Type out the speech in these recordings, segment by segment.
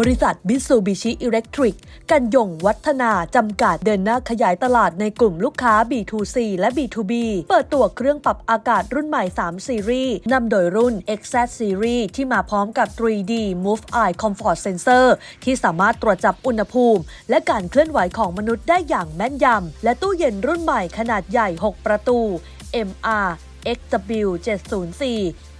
บริษัทบิ t ซูบิชิอิเล็กทริกกันยงวัฒนาจำกัดเดินหน้าขยายตลาดในกลุ่มลูกค้า B2C และ B2B เปิดตัวเครื่องปรับอากาศรุ่นใหม่ 3 ซีรีส์นำโดยรุ่น XZ Series ที่มาพร้อมกับ 3D Move Eye Comfort Sensor ที่สามารถตรวจจับอุณหภูมิ และการเคลื่อนไหวของมนุษย์ได้อย่างแม่นยำและตู้เย็นรุ่นใหม่ขนาดใหญ่ 6 ประตู MR XW704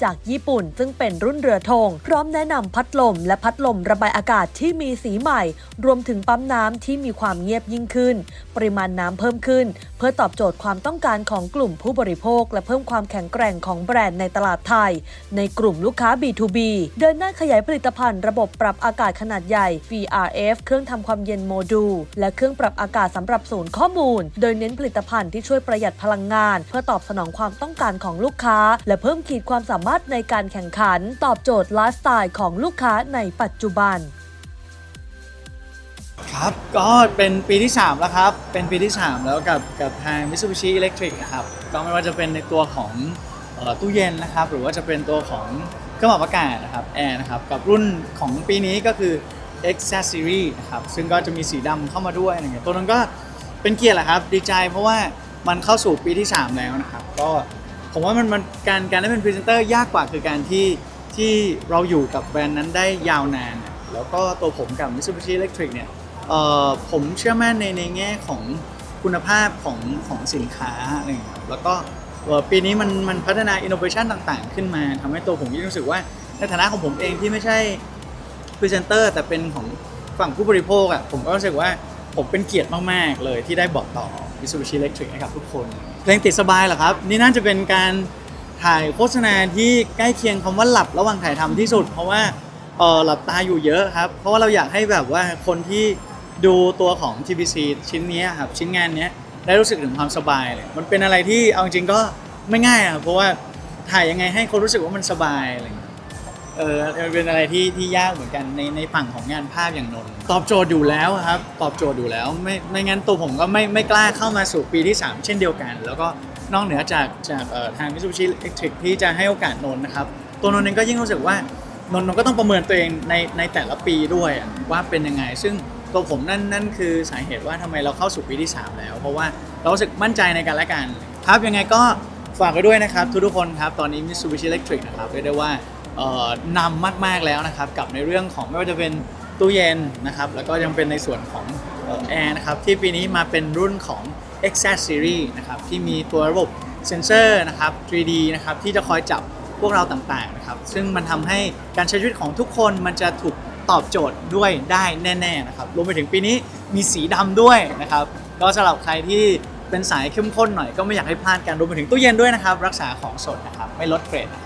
จากญี่ปุ่น ซึ่งเป็นรุ่นเรือธงพร้อมแนะนำพัดลมและพัดลมระบายอากาศที่มีสีใหม่ รวมถึงปั๊มน้ำที่มีความเงียบยิ่งขึ้น ปริมาณน้ำเพิ่มขึ้น เพื่อตอบโจทย์ความต้องการของกลุ่มผู้บริโภค และเพิ่มความแข็งแกร่งของแบรนด์ในตลาดไทย ในกลุ่มลูกค้า B2B เดินหน้าขยายผลิตภัณฑ์ระบบปรับอากาศขนาดใหญ่ VRF เครื่องทำความเย็นโมดูลและเครื่องปรับอากาศสำหรับศูนย์ข้อมูล โดยเน้นผลิตภัณฑ์ที่ช่วยประหยัดพลังงาน เพื่อตอบสนองความต้องการของลูกค้า และเพิ่มขีดความสามารถในการแข่งขัน ตอบโจทย์ไลฟ์สไตล์ของลูกค้าในปัจจุบัน ครับก็เป็นปีที่ 3 แล้วครับ เป็นปีที่ 3 แล้วกับกับทาง Mitsubishi Electric นะครับก็ไม่ว่าจะเป็นในตัวของออตู้เย็นนะครับหรือว่าจะเป็นตัวของเครื่องปรับอากาศนะครับแอร์นะครับกับรุ่นของปีนี้ก็คือ X Series นะครับซึ่งก็จะมีสีดำเข้ามาด้วยอะไรเงี้ยตัวนั้นก็เป็นเกียรติแหละครับ ดีใจเพราะว่ามันเข้าสู่ปีที่ 3 แล้วนะครับ ก็ ผมว่ามันมันการการได้เป็นพรีเซนเตอร์ยากกว่าคือการที่ที่เราอยู่กับแบรนด์นั้นได้ยาวนาน แล้วก็ตัวผมกับ Mitsubishi Electric เนี่ยเอ่อผมเชื่อมั่นในในแง่ของคุณภาพของของสินค้าอะไรอย่างเงี้ยแล้วก็ปีนี้มันมันพัฒนาอินโนเวชันต่างๆ ขึ้นมาทำให้ตัวผมยิ่งรู้สึกว่าในฐานะของผมเองที่ไม่ใช่พรีเซนเตอร์แต่เป็นของฝั่งผู้บริโภคอะผมก็รู้สึกว่าผมเป็นเกียรติมาก ๆ เลยที่ได้บอกต่อ Mitsubishi Electric ให้กับทุกคนเพลงติดสบายเหรอครับ นี่น่าจะเป็นการถ่ายโฆษณาที่ใกล้เคียงคำว่าหลับระหว่างถ่ายทำที่สุด เพราะว่าเออหลับตาอยู่เยอะครับ เพราะว่าเราอยากให้แบบว่าคนที่ดูตัวของ TBC ชิ้นนี้ครับชิ้นงานนี้ได้รู้สึกถึงความสบายเลยมันเป็นอะไรที่เอาจริงก็ไม่ง่ายอะครับเพราะว่าถ่ายยังไงให้คนรู้สึกว่ามันสบายอะไรอย่างเงี้ย เออมันเป็นอะไรที่ที่ยากเหมือนกันในในฝั่งของงานภาพอย่างนนท์ตอบโจทย์อยู่แล้วครับ ตอบโจทย์อยู่แล้วไม่ไม่งั้นตัวผมก็ไม่ไม่กล้าเข้ามาสู่ปีที่ 3 เช่นเดียวกัน แล้วก็นอกเหนือจากจากเอ่อทาง Mitsubishi Electric ที่จะให้โอกาสนนท์นะครับ ตัวนนท์เองก็ยิ่งรู้สึกว่านนท์นนท์ก็ต้องประเมินตัวเองในในแต่ละปีด้วยอะว่าเป็นยังไง ซึ่งตัวผมนั่นนั่นคือสาเหตุว่าทำไมเราเข้าสู่ปีที่ 3 แล้ว เพราะว่าเรารู้สึกมั่นใจในการและกัน ครับยังไงก็ฝากไว้ด้วยนะครับทุกทุกๆคนครับตอนนี้ Mitsubishi Electric นะครับเรียกได้ว่า เอ่อนำมากๆแล้วนะครับกับในเรื่องของไม่ว่าจะเป็นตู้เย็นนะครับแล้วก็ยังเป็นในส่วนของแอร์นะครับที่ปีนี้มาเป็นรุ่นของ x Series นะครับที่มีตัวระบบเซนเซอร์นะครับ 3D นะครับที่จะคอยจับพวกเราต่างๆนะครับซึ่งมันทำให้การใช้ชีวิตของทุกคนมันจะถูกตอบโจทย์ด้วยได้แน่ๆนะครับรวมไปถึงปีนี้มีสีดำด้วยนะครับก็สำหรับใครที่เป็นสายเข้มข้นหน่อยก็ไม่อยากให้พลาดกันรวมไปถึงตู้เย็นด้วยนะครับ รักษาของสดนะครับไม่ลดเกรดนะครับ